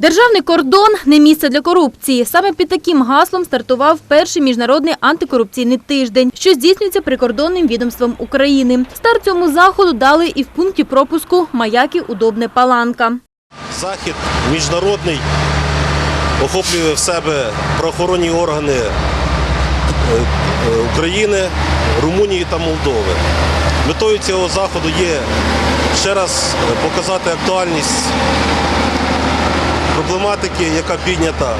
Державний кордон не місце для корупції. Саме під таким гаслом стартував перший міжнародний антикорупційний тиждень, що здійснюється прикордонним відомством України. Старт цьому заходу дали і в пункті пропуску Маяків Удобне Паланка. Захід міжнародний охоплює в себе правоохоронні органи е, е, України, Румунії та Молдови. Метою цього заходу є ще раз е, показати актуальність проблематики, яка піднята.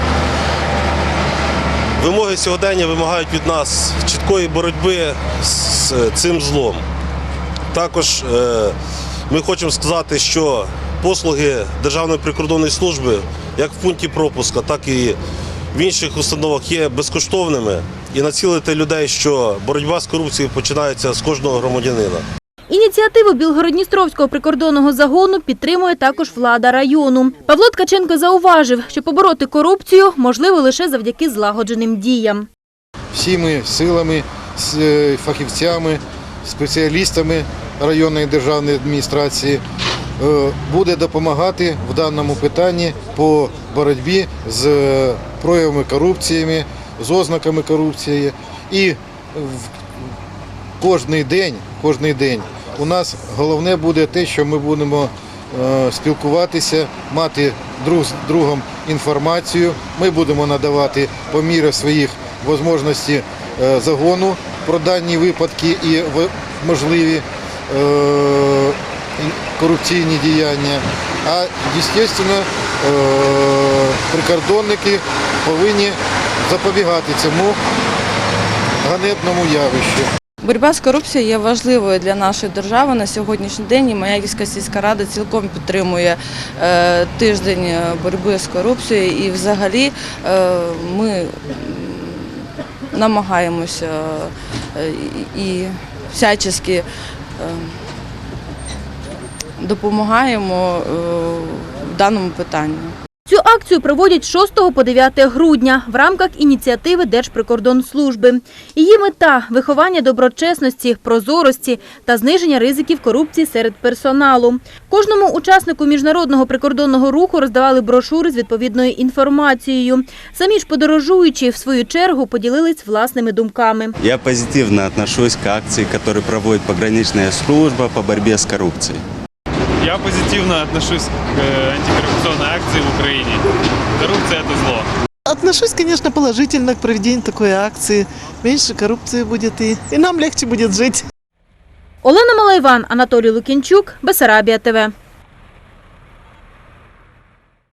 Вимоги сьогодення вимагають від нас чіткої боротьби з цим злом. Також е, ми хочемо сказати, що послуги Державної прикордонної служби як в пункті пропуска, так і в інших установах є безкоштовними і націлити людей, що боротьба з корупцією починається з кожного громадянина. Ініціативу Білгородністровського прикордонного загону підтримує також влада району. Павло Ткаченко зауважив, що побороти корупцію можливо лише завдяки злагодженим діям. всіми силами, е, фахівцями, спеціалістами районної державної адміністрації е, буде допомагати в даному питанні по боротьбі з е, проявами корупції, з ознаками корупції. І в кожний день, кожний день у нас головне буде те, що ми будемо е, спілкуватися, мати друг з другом інформацію. Ми будемо надавати по мірі своїх можливостей е, загону про дані випадки і можливі е, корупційні діяння. А дійсно прикордонники повинні запобігати цьому ганебному явищу. Боротьба з корупцією є важливою для нашої держави на сьогоднішній день. І Маяківська сільська рада цілком підтримує е, тиждень е, боротьби з корупцією. І взагалі е, ми намагаємося і всячески допомагаємо в даному питанні. Акцію проводять з 6 по 9 грудня в рамках ініціативи Держприкордонслужби. Її мета – виховання доброчесності, прозорості та зниження ризиків корупції серед персоналу. Кожному учаснику міжнародного прикордонного руху роздавали брошури з відповідною інформацією. Самі ж подорожуючі, в свою чергу, поділились власними думками. Я позитивно отношусь к акции, которую проводит пограничная служба по борьбе с коррупцией. Я позитивно отношусь к э, антикоррупционной акции в Украине. Коррупция – это зло. Отношусь, конечно, положительно к проведению такой акции. Меньше коррупции будет и, и нам легче будет жить. Олена Малайван, Анатолій Лукінчук, Бесарабія ТВ.